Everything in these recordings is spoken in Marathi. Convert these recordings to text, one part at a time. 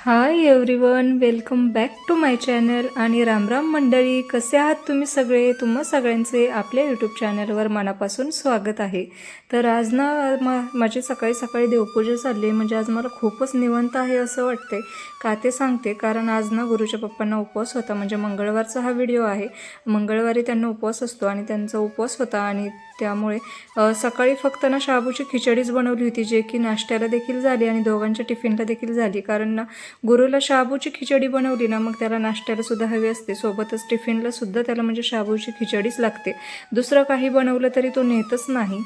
Hi everyone welcome back to my channel आणि रामराम मंडळी कसे आहात तुम्ही सगळे? तुम्हा सगळ्यांचे आपल्या यूट्यूब चॅनलवर मनापासून स्वागत आहे. तर आज ना मा माझी सकाळी सकाळी देवपूजा चालली आहे म्हणजे आज मला खूपच निवंत आहे असं वाटते का ते सांगते कारण आज ना गुरुच्या पप्पांना उपवास होता म्हणजे मंगळवारचा हा व्हिडिओ आहे. मंगळवारी त्यांना उपवास असतो आणि त्यांचा उपवास होता आणि त्यामुळे सकाळी फक्त ना शाबूची खिचडीच बनवली होती जे की नाश्त्याला देखील झाली आणि दोघांच्या टिफिनला देखील झाली. कारण ना गुरुला शाबूची खिचडी बनवली ना मग त्याला नाश्त्याला सुद्धा हवी असते. सोबतच टिफिनला सुद्धा त्याला म्हणजे शाबूची खिचडीच लागते. दुसरं काही बनवलं तरी तो नेतच नाही.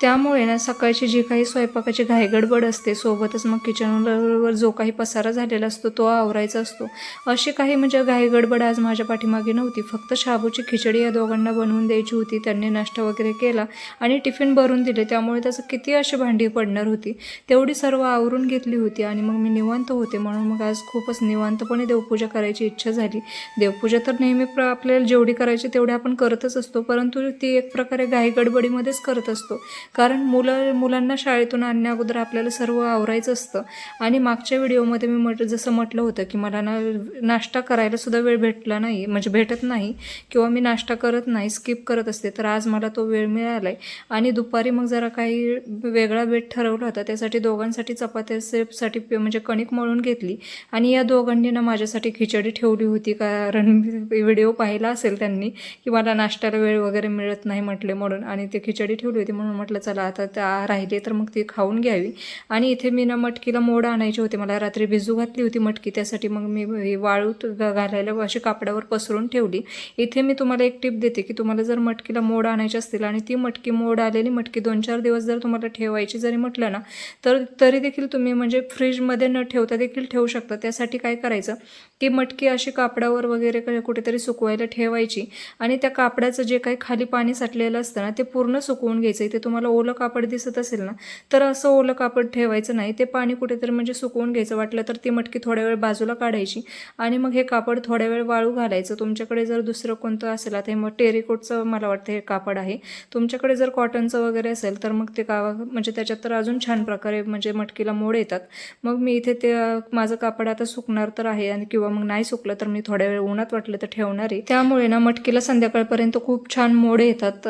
त्यामुळे ना सकाळची जी काही स्वयंपाकाची घाईगडबड असते सोबतच मग किचनवर जो काही पसारा झालेला असतो तो आवरायचा असतो. अशी काही म्हणजे घाईगडबड आज माझ्या पाठीमागे नव्हती. फक्त शाबूची खिचडी या दोघांना बनवून द्यायची होती त्यांनी नाश्ता वगैरे केला आणि टिफिन भरून दिले. त्यामुळे त्याचं किती अशी भांडी पडणार होती. तेवढी सर्व आवरून घेतली होती आणि मग मी निवांत होते. म्हणून मग आज खूपच निवांतपणे देवपूजा करायची इच्छा झाली. देवपूजा तर नेहमी प्र आपल्याला जेवढी करायची तेवढी आपण करतच असतो परंतु ती एक प्रकारे घाईगडबडीमध्येच करत असतो. कारण मुलं मुलांना शाळेतून आणण्या अगोदर आपल्याला सर्व आवरायचं असतं. आणि मागच्या व्हिडिओमध्ये मी म्हट जसं म्हटलं होतं की मला ना नाश्ता करायला सुद्धा वेळ भेटला नाही म्हणजे भेटत नाही किंवा मी नाश्ता करत नाही स्किप करत असते तर आज मला तो वेळ मिळाला आहे आणि दुपारी मग जरा काही वेगळा वेट ठरवला होता त्यासाठी दोघांसाठी चपात्यासाठी म्हणजे कणिक मळून घेतली. आणि या दोघांनी ना माझ्यासाठी खिचडी ठेवली होती कारण व्हिडिओ पाहिला असेल त्यांनी की मला नाश्त्याला वेळ वगैरे मिळत नाही म्हटले म्हणून. आणि ते खिचडी ठेवली होती म्हणून म्हटलं चला आता त्या राहिले तर मग ती खाऊन घ्यावी. आणि इथे मी ना मटकीला मोड आणायचे होते. मला रात्री भिजू घातली होती मटकी. त्यासाठी मग मी वाळूत घालायला अशी कापडावर पसरून ठेवली. इथे मी तुम्हाला एक टिप देते की तुम्हाला जर मटकीला मोड आणायची असतील आणि ती मटकी मोड आलेली मटकी दोन चार दिवस जर तुम्हाला ठेवायची जरी म्हटलं ना तर तरी देखील तुम्ही म्हणजे फ्रीजमध्ये न ठेवता देखील ठेवू शकता. त्यासाठी काय करायचं की मटकी अशी कापडावर वगैरे क- कुठेतरी सुकवायला ठेवायची आणि त्या कापडाचं जे काही खाली पाणी साठलेलं असतं ना ते पूर्ण सुकवून घ्यायचं. इथे तुम्हाला ओलं कापड दिसत असेल ना तर असं ओलं कापड ठेवायचं नाही. ते पाणी कुठेतरी म्हणजे सुकवून घ्यायचं. वाटलं तर ती मटकी थोड्या वेळ बाजूला काढायची आणि मग हे कापड थोड्या वेळ वाळू घालायचं. तुमच्याकडे जर दुसरं कोणतं असेल आता हे मग टेरिकोटचं मला वाटतं हे कापड आहे. तुमच्याकडे जर कॉटनचं वगैरे असेल तर मग ते का म्हणजे त्याच्यात तर अजून छान प्रकारे म्हणजे मटकीला मोड येतात. मग मी इथे ते माझं कापड आता सुकणार तर आहे आणि किंवा मग नाही सुकलं तर मी थोड्या वेळ उन्हात वाटलं तर ठेवणार आहे. त्यामुळे ना मटकीला संध्याकाळपर्यंत खूप छान मोड येतात.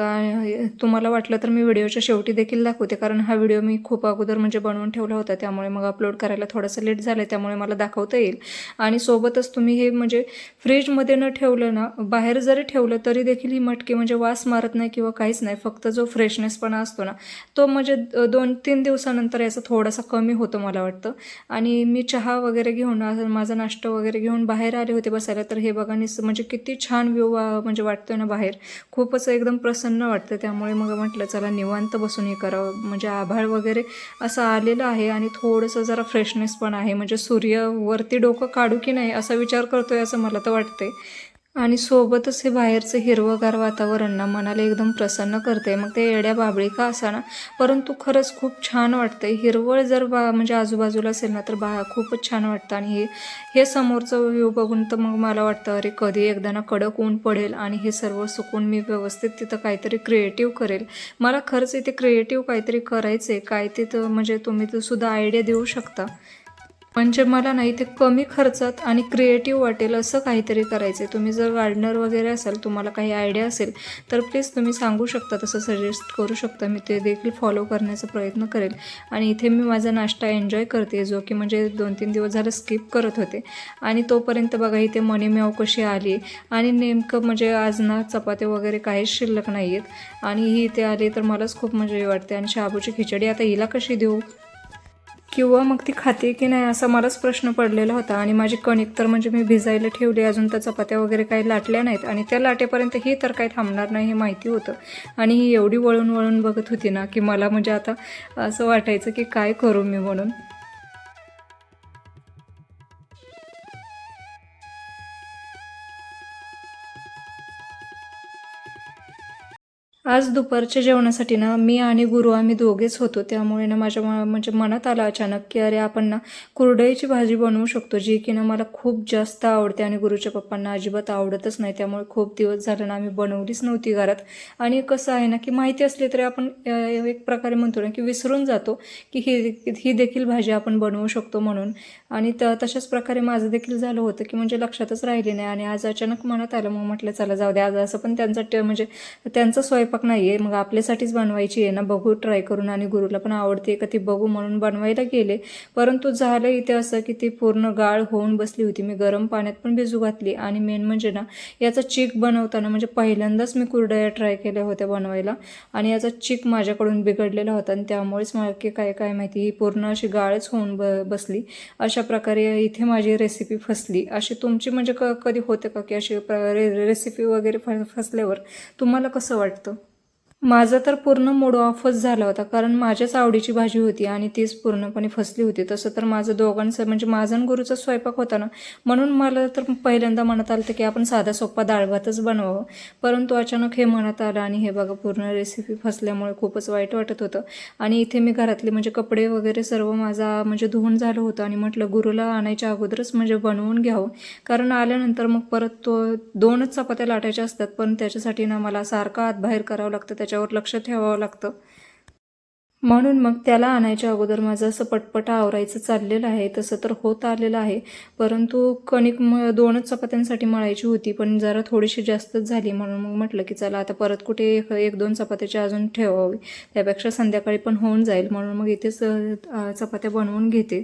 तुम्हाला वाटलं तर मी व्हिडिओच्या शेवटी देखील दाखवते कारण हा व्हिडिओ मी खूप अगोदर म्हणजे बनवून ठेवला होता त्यामुळे मग अपलोड करायला थोडंसं लेट झालं त्यामुळे मला दाखवता येईल. आणि सोबतच तुम्ही हे म्हणजे फ्रीजमध्ये न ठेवलं ना बाहेर जरी ठेवलं तरी देखील ही मटकी म्हणजे वास मारत नाही किंवा काहीच नाही फक्त जो फ्रेशनेसपणा असतो ना तो म्हणजे दोन तीन दिवसानंतर याचा थोडासा कमी होतो मला वाटतं. आणि मी चहा वगैरे घेऊन माझा नाश्ता वगैरे घेऊन बाहेर आले होते बसायला तर हे बघा निस म्हणजे किती छान व्ह्यू म्हणजे वाटतोय ना बाहेर. खूपच एकदम प्रसन्न वाटतं त्यामुळे मग म्हटलं चला निवांत बसून हे करावं. म्हणजे आभाळ वगैरे असं आलेलं आहे आणि थोडंसं जरा फ्रेशनेस पण आहे. म्हणजे सूर्यवरती डोकं काढू की नाही असा विचार करतोय असं मला तर वाटतंय. आणि सोबतच हे बाहेरचं हिरवंगार वातावरण ना मनाला एकदम प्रसन्न करते मग ते येड्या बाबळी का असाना? परंतु खरंच खूप छान वाटतं हिरवळ जर बा म्हणजे आजूबाजूला असेल ना तर बा खूपच छान वाटतं. आणि हे हे समोरचं व्ह्यू बघून तर मग मला वाटतं अरे कधी एकदा ना कडक ऊन पडेल आणि हे सर्व सुकून मी व्यवस्थित तिथं काहीतरी क्रिएटिव्ह करेल. मला खरंच इथे क्रिएटिव्ह काहीतरी करायचं आहे काय तिथं म्हणजे तुम्ही तर सुद्धा आयडिया देऊ शकता. म्हणजे मला नाही ते कमी खर्चात आणि क्रिएटिव्ह वाटेल असं काहीतरी करायचं आहे तुम्ही जर गार्डनर वगैरे असाल तुम्हाला काही आयडिया असेल तर प्लीज तुम्ही सांगू शकता तसं सजेस्ट करू शकता. मी ते देखील फॉलो करण्याचा प्रयत्न करेल आणि इथे मी माझा नाश्ता एन्जॉय करते जो की म्हणजे दोन तीन दिवस झालं स्किप करत होते. आणि तोपर्यंत बघा इथे मनी मेव कशी आली. आणि नेमकं म्हणजे आज ना चपात्या वगैरे काहीच शिल्लक नाही आहेत आणि ही इथे आली तर मलाच खूप मजा वाटते. आणि शाबूची खिचडी आता हिला कशी देऊ? किंवा मग ती खाते की नाही असा मलाच प्रश्न पडलेला होता. आणि माझी कणिक तर म्हणजे मी भिजायला ठेवली अजून त्या चपात्या वगैरे काही लाटल्या नाहीत. आणि त्या लाटेपर्यंत हे तर काही थांबणार नाही हे माहिती होतं. आणि ही एवढी वळून वळून बघत होती ना की मला म्हणजे आता असं वाटायचं की काय करू मी म्हणून. आज दुपारच्या जेवणासाठी ना मी आणि गुरु आम्ही दोघेच होतो. त्यामुळे ना माझ्या म- म्हणजे मनात आलं अचानक की अरे आपण ना कुरडईची भाजी बनवू शकतो जी की ना मला खूप जास्त आवडते आणि गुरुच्या पप्पांना अजिबात आवडतच नाही. त्यामुळे खूप दिवस झालं ना आम्ही बनवलीच नव्हती घरात. आणि कसं आहे ना की माहिती असली तरी आपण एक प्रकारे म्हणतो ना की विसरून जातो की ही ही देखील भाजी आपण बनवू शकतो म्हणून. आणि त तशाच प्रकारे माझं देखील झालं होतं की म्हणजे लक्षातच राहिले नाही आणि आज अचानक मनात आलं मग म्हटलं चला जाऊ द्या आज असं पण त्यांचा ट म्हणजे त्यांचा स्वयंपाक नाही आहे मग आपल्यासाठीच बनवायची आहे ना बघू ट्राय करून. आणि गुरुला पण आवडते का ती बघू म्हणून बनवायला गेले. परंतु झालं इथे असं की ती पूर्ण गाळ होऊन बसली होती. मी गरम पाण्यात पण भिजू घातली आणि मेन म्हणजे ना याचा चीक बनवताना म्हणजे पहिल्यांदाच मी कुरडया ट्राय केल्या होत्या बनवायला. आणि याचा चीक माझ्याकडून बिघडलेला होता आणि त्यामुळेच मला की काय काय माहिती ही पूर्ण अशी गाळच होऊन ब बसली. अशा अशा प्रकारे इथे माझी रेसिपी फसली. अशी तुमची म्हणजे क कधी होते का की अशी प्र- रे रेसिपी वगैरे फ फसल्यावर तुम्हाला कसं वाटतं? माझा तर पूर्ण मूड ऑफच झाला होता कारण माझ्याच आवडीची भाजी होती आणि तीच पूर्णपणे फसली होती. तसं तर माझं दोघांचं म्हणजे माझा आणि गुरुचा स्वयंपाक होता ना म्हणून मला तर पहिल्यांदा म्हणत आलं होतं की आपण साधा सोपा डाळ भातच बनवावं. परंतु अचानक हे म्हणत आलं आणि हे बघा पूर्ण रेसिपी फसल्यामुळे खूपच वाईट वाटत होतं. आणि इथे मी घरातले म्हणजे कपडे वगैरे सर्व माझा म्हणजे धुवून झालं होतं आणि म्हटलं गुरुला आणायच्या अगोदरच म्हणजे बनवून घ्यावं. कारण आल्यानंतर मग परत तो दोनच चपात्या लाटायच्या असतात पण त्याच्यासाठी ना मला सारखा आत बाहेर करावं लागतं त्याच्या त्याच्यावर लक्ष ठेवावं लागतं. म्हणून मग त्याला आणायच्या अगोदर माझं असं पटपट आवरायचं चाललेलं आहे. तसं तर होत आलेलं आहे. परंतु कणिक म दोनच चपात्यांसाठी मळायची होती पण जरा थोडीशी जास्तच झाली. म्हणून मग म्हटलं की चला आता परत कुठे एक एक दोन चपात्याची अजून ठेवावी. त्यापेक्षा संध्याकाळी पण होऊन जाईल. म्हणून मग इथेच चपात्या बनवून घेते.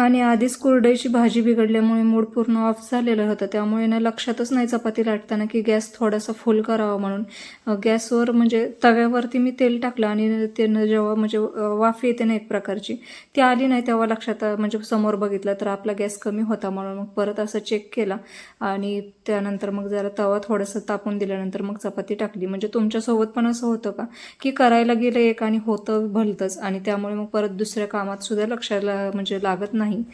आणि आधीच कुरडईची भाजी बिघडल्यामुळे मूड पूर्ण ऑफ झालेलं होतं. त्यामुळे ना लक्षातच नाही चपाती लाटताना की गॅस थोडासा फुल करावा म्हणून. गॅसवर म्हणजे तव्यावरती मी तेल टाकलं आणि ते जेव्हा म्हणजे वाफ येते ना एक प्रकारची ती आली नाही तेव्हा लक्षात म्हणजे समोर बघितलं तर आपला गॅस कमी होता म्हणून मग परत असं चेक केला. आणि त्यानंतर मग जरा तवा थोडंसं तापून दिल्यानंतर मग चपाती टाकली. म्हणजे तुमच्यासोबत पण असं होतं का? की करायला गेलं एक आणि होतं भलतंच. आणि त्यामुळे मग परत दुसऱ्या कामात सुद्धा लक्षाला म्हणजे लागत नाही. Stein.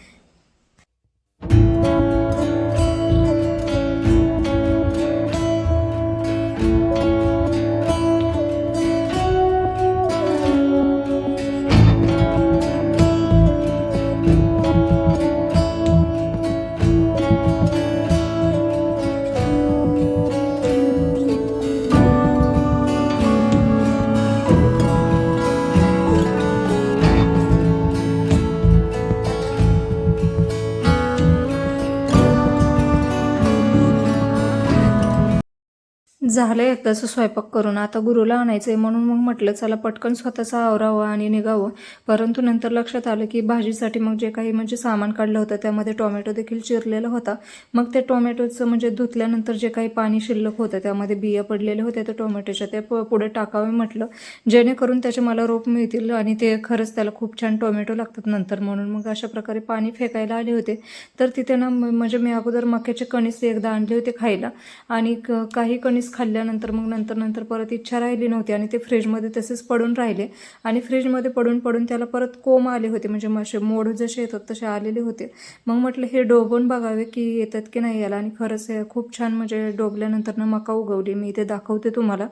झालं एकदाचं स्वयंपाक करून. आता गुरुला आणायचं आहे म्हणून मग म्हटलं चला पटकन स्वतःचा आवरावं आणि निघावं. परंतु नंतर लक्षात आलं की भाजीसाठी मग जे काही म्हणजे सामान काढलं होतं त्यामध्ये टोमॅटो देखील चिरलेला होता. मग ते टोमॅटोचं म्हणजे धुतल्यानंतर जे काही पाणी शिल्लक होतं त्यामध्ये बिया पडलेल्या होत्या त्या टोमॅटोच्या ते प- पुढे टाकावे म्हटलं. जेणेकरून त्याचे मला रोप मिळतील आणि ते खरंच त्याला खूप छान टोमॅटो लागतात नंतर म्हणून. मग अशा प्रकारे पाणी फेकायला आले होते. तर तिथे ना म- म्हणजे मी अगोदर मक्याचे कणीस एकदा आणले होते खायला. आणि क- काही कणीस खाल्ल्यानंतर मग नंतर नंतर परत इच्छा राहिली नव्हती आणि ते फ्रीजमध्ये तसेच पडून राहिले. आणि फ्रीजमध्ये पडून पडून त्याला परत कोंब आले होते. म्हणजे मसे मोड जसे येतात तसे आलेले होते. मग म्हटलं हे डोबून बघावे की येतात की नाही याला. आणि खरंच खूप छान म्हणजे डोबल्यानंतर मका उगवली. मी इथे दाखवते तुम्हाला.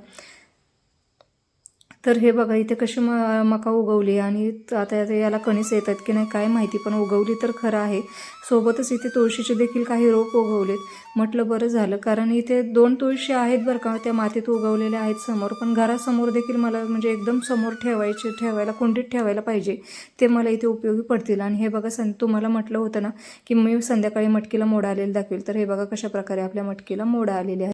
तर हे बघा इथे कशी म मका उगवली आणि आता आता याला कणीस येतात की नाही काय माहिती पण उगवली तर खरं आहे. सोबतच इथे तुळशीचे देखील काही रोप उगवलेत. म्हटलं बरं झालं कारण इथे दोन तुळशी आहेत बरं का त्या मातीत उगवलेल्या आहेत समोर. पण घरासमोर देखील मला म्हणजे एकदम समोर ठेवायचे ठेवायला कुंडीत ठेवायला पाहिजे ते मला इथे उपयोगी पडतील. आणि हे बघा सं तुम्हाला म्हटलं होतं ना की मी संध्याकाळी मटकीला मोड आलेलं दाखवेल. तर हे बघा कशा प्रकारे आपल्या मटकीला मोड आलेले आहे